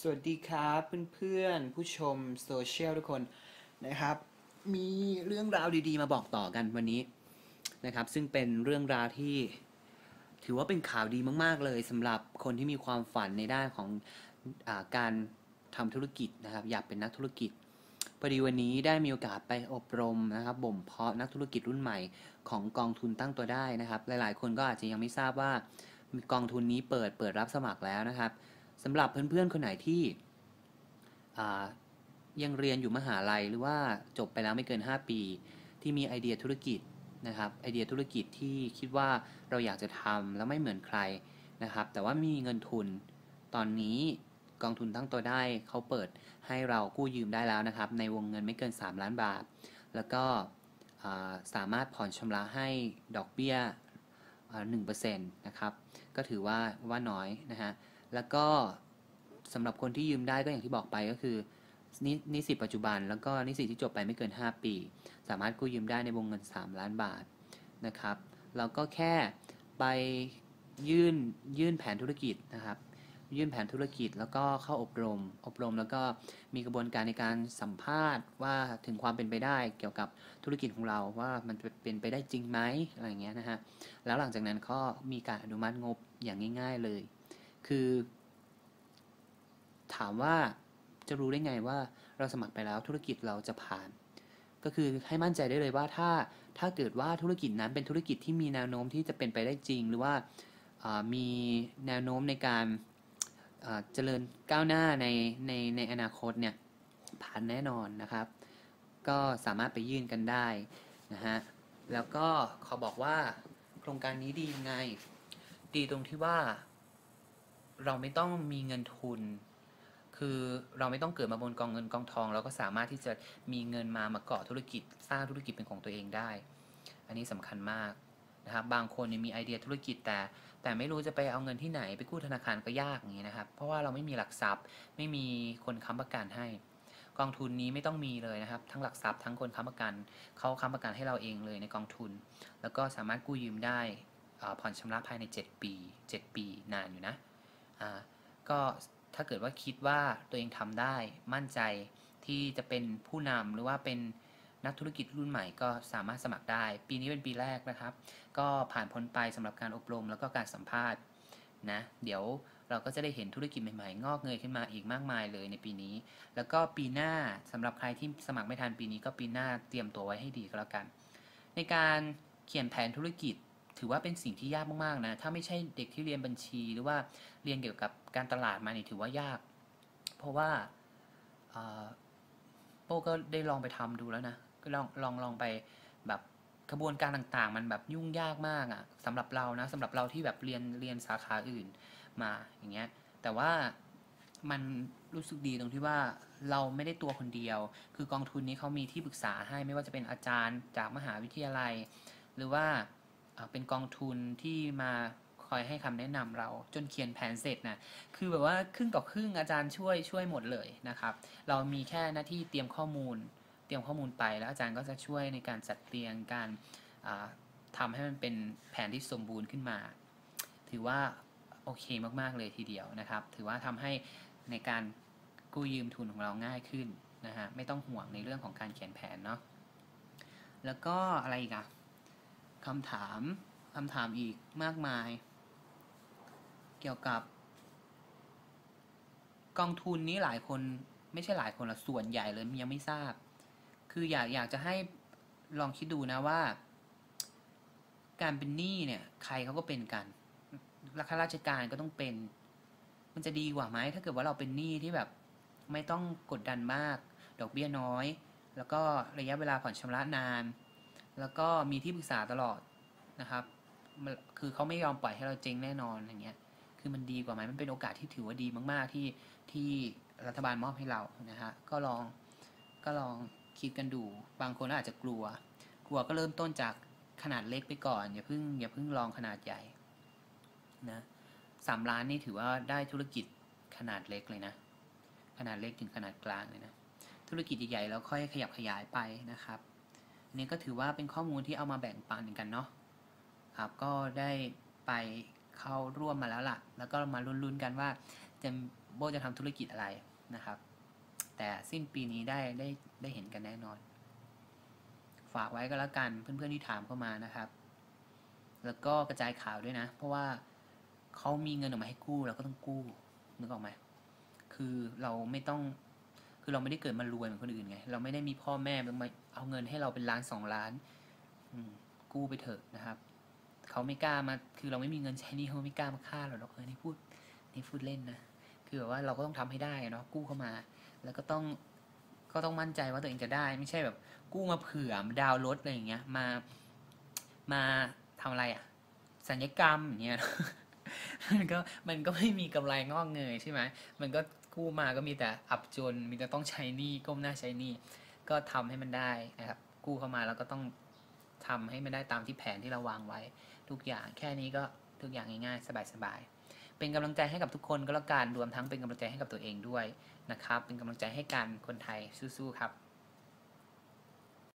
สวัสดีครับเพื่อนๆ ผู้ชมโซเชียลทุกคนนะครับ มีเรื่องราวดีๆ มาบอกต่อกันวันนี้นะครับ ซึ่งเป็นเรื่องราวที่ถือว่าเป็นข่าวดีมากๆเลยสำหรับคนที่มีความฝันในด้านของอาการทำธุรกิจนะครับ อยากเป็นนักธุรกิจพอดีวันนี้ได้มีโอกาสไปอบรมนะครับบ่มเพาะนักธุรกิจรุ่นใหม่ของกองทุนตั้งตัวได้นะครับ หลายๆ คนก็อาจจะยังไม่ทราบว่ากองทุนนี้เปิดเปิดรับสมัครแล้วนะครับ สำหรับเพื่อนๆคนไหนที่ยังเรียนอยู่มหาลัยหรือว่าจบไปแล้วไม่เกิน 5 ปี ที่มีไอเดียธุรกิจนะครับไอเดียธุรกิจที่คิดว่าเราอยากจะทำแล้วไม่เหมือนใครนะครับ แต่ว่ามีเงินทุนตอนนี้กองทุนตั้งตัวได้เขาเปิดให้เรากู้ยืมได้แล้วนะครับ ในวงเงินไม่เกิน 3 ล้านบาท แล้วก็สามารถผ่อนชำระให้ดอกเบี้ยหนึ่งเปอร์เซ็นต์นะครับ ก็ถือว่าว่าน้อยนะฮะ แล้วก็สำหรับคนที่ยืมได้ก็อย่างที่บอกไปก็คือนินิสิตปัจจุบัน แล้วก็นิสิตที่จบไปไม่เกิน 5 ปี สามารถกู้ยืมได้ในวงเงิน 3 ล้านบาทนะครับแล้วก็แค่ไปยื่นยื่นแผนธุรกิจนะครับ ยื่นแผนธุรกิจแล้วก็เข้าอบรม อบรมแล้วก็มีกระบวนการในการสัมภาษณ์ว่าถึงความเป็นไปได้เกี่ยวกับธุรกิจของเราว่ามันเป็นไปได้จริงไหมอะไรเงี้ยนะฮะแล้วหลังจากนั้นก็มีการอนุมัติงบอย่างง่าย ๆเลย คือ ถามว่าจะรู้ได้ไงว่าเราสมัครไปแล้วธุรกิจเราจะผ่าน ก็คือให้มั่นใจได้เลยว่าถ้าถ้าเกิดว่าธุรกิจนั้นเป็นธุรกิจที่มีแนวโน้มที่จะเป็นไปได้จริง หรือว่ามีแนวโน้มในการเจริญก้าวหน้าในในในอนาคตเนี่ยผ่านแน่นอนนะครับ ก็สามารถไปยื่นกันได้นะฮะแล้วก็ขอบอกว่าโครงการนี้ดียังไง ดีตรงที่ว่า เราไม่ต้องมีเงินทุน คือเราไม่ต้องเกิดมาบนกองเงินกองทอง เราก็สามารถที่จะมีเงินมามาเกาะธุรกิจ สร้างธุรกิจเป็นของตัวเองได้ อันนี้สำคัญมากนะครับบางคนมีไอเดียธุรกิจแต่ แต่ไม่รู้จะไปเอาเงินที่ไหนไปกู้ธนาคารก็ยากอย่างนี้นะครับ เพราะว่าเราไม่มีหลักทรัพย์ ไม่มีคนค้ำประกันให้ กองทุนนี้ไม่ต้องมีเลยนะครับ ทั้งหลักทรัพย์ทั้งคนค้ำประกันเขาค้ำประกันให้เราเองเลยในกองทุน แล้วก็สามารถกู้ยืมได้ผ่อนชำระภายใน 7 ปี 7 ปีนานอยู่นะ ก็ถ้าเกิดว่าคิดว่าตัวเองทำได้มั่นใจที่จะเป็นผู้นำหรือว่าเป็นนักธุรกิจรุ่นใหม่ก็สามารถสมัครได้ ปีนี้เป็นปีแรกนะครับ ก็ผ่านพ้นไปสำหรับการอบรมแล้วก็การสัมภาษณ์นะเดี๋ยวเราก็จะได้เห็นธุรกิจใหม่ๆ งอกเงยขึ้นมาอีกมากมายเลยในปีนี้ แล้วก็ปีหน้าสำหรับใครที่สมัครไม่ทันปีนี้ก็ปีหน้าเตรียมตัวไว้ให้ดีก็แล้วกัน ในการเขียนแผนธุรกิจ ถือว่าเป็นสิ่งที่ยากมากๆนะ ถ้าไม่ใช่เด็กที่เรียนบัญชีหรือว่าเรียนเกี่ยวกับการตลาดมาเนี่ยถือว่ายาก เพราะว่าโป้ก็ได้ลองไปทำดูแล้วนะก็ลองลองลองไปแบบกระบวนการต่างๆ มันแบบยุ่งยากมากอะ่ะสำหรับเรานะสำหรับเราที่แบบเรียนเรียนสาขาอื่นมาอย่างเงี้ย แต่ว่ามันรู้สึกดีตรงที่ว่าเราไม่ได้ตัวคนเดียว คือกองทุนนี้เขามีที่ปรึกษาให้ไม่ว่าจะเป็นอาจารย์จากมหาวิทยาลัย หรือว่า เป็นกองทุนที่มาคอยให้คำแนะนำเราจนเขียนแผนเสร็จนะคือแบบว่าครึ่งต่อครึ่งอาจารย์ช่วยช่วยหมดเลยนะครับ เรามีแค่หน้าที่เตรียมข้อมูล เตรียมข้อมูลไปแล้วอาจารย์ก็จะช่วยในการจัดเรียงการทำให้มันเป็นแผนที่สมบูรณ์ขึ้นมา ถือว่าโอเคมากๆเลยทีเดียวนะครับ ถือว่าทำให้ในการกู้ยืมทุนของเราง่ายขึ้นนะฮะไม่ต้องห่วงในเรื่องของการเขียนแผนเนาะแล้วก็อะไรอีกอะ คำถามคำถามอีกมากมาย เกี่ยวกับ กองทุนนี้หลายคนไม่ใช่หลายคนละส่วนใหญ่เลยยังไม่ทราบ คืออยากอยากจะให้ลองคิดดูนะว่า การเป็นหนี้เนี่ย ใครเขาก็เป็นกันรัฐราชการก็ต้องเป็น มันจะดีกว่าไหมถ้าเกิดว่าเราเป็นหนี้ที่แบบ ไม่ต้องกดดันมาก ดอกเบี้ยน้อย แล้วก็ระยะเวลาผ่อนชำระนาน แล้วก็มีที่ปรึกษาตลอดนะครับ คือเขาไม่ยอมปล่อยให้เราเจ๊งแน่นอนอย่างเงี้ย คือมันดีกว่าไหมมันเป็นโอกาสที่ถือว่าดีมาก ๆ ที่ที่รัฐบาลมอบให้เรานะฮะ ก็ลองก็ลองคิดกันดู บางคนอาจจะกลัว กลัวก็เริ่มต้นจากขนาดเล็กไปก่อน อย่าเพิ่งอย่าเพิ่งลองขนาดใหญ่นะสามล้านนี่ถือว่าได้ธุรกิจขนาดเล็กเลยนะ ขนาดเล็กถึงขนาดกลางเลยนะ ธุรกิจใหญ่ๆแล้วค่อยขยับขยายไปนะครับ นี่ก็ถือว่าเป็นข้อมูลที่เอามาแบ่งปันกันเนาะครับก็ได้ไปเข้าร่วมมาแล้วล่ะ แล้วก็มาลุ้นๆกันว่าจะโบจะทำธุรกิจอะไรนะครับ แต่สิ้นปีนี้ได้ได้ได้เห็นกันแน่นอน ฝากไว้ก็แล้วกันเพื่อนๆที่ถามเข้ามานะครับ แล้วก็กระจายข่าวด้วยนะ เพราะว่าเขามีเงินออกมาให้กู้เราก็ต้องกู้นึกออกไหมคือเราไม่ต้อง คือเราไม่ได้เกิดมารวยเหมือนคนอื่นไง เราไม่ได้มีพ่อแม่มาเอาเงินให้เราเป็นล้านสองล้านกู้ไปเถอะนะครับเขาไม่กล้ามา คือเราไม่มีเงินใช้นี่เขาไม่กล้ามาฆ่าเราหรอกเออนี่พูดนี่พูดเล่นนะคือแบบว่าเราก็ต้องทำให้ได้เนาะกู้เข้ามา แล้วก็ต้องก็ต้องมั่นใจว่าตัวเองจะได้ ไม่ใช่แบบ กู้มาเผื่อมาดาวรถอะไรอย่างเงี้ย มามาทำอะไรอะ่ะสัญญกรรมอย่างเงี้ย มันก็มันก็ไม่มีกำไรงอกเงยใช่ไหมมันก็กู้มาก็มีแต่อับจน มีแต่ต้องใช้หนี้ก้มหน้าใช้หนี้ก็ทำให้มันได้นะครับ กู้เข้ามาแล้วก็ต้องทำให้มันได้ตามที่แผนที่เราวางไว้ ทุกอย่างแค่นี้ก็ทุกอย่างง่ายๆ สบายๆ เป็นกำลังใจให้กับทุกคนก็แล้วกันรวมทั้งเป็นกำลังใจให้กับตัวเองด้วยนะครับ เป็นกำลังใจให้กันคนไทยสู้ๆครับ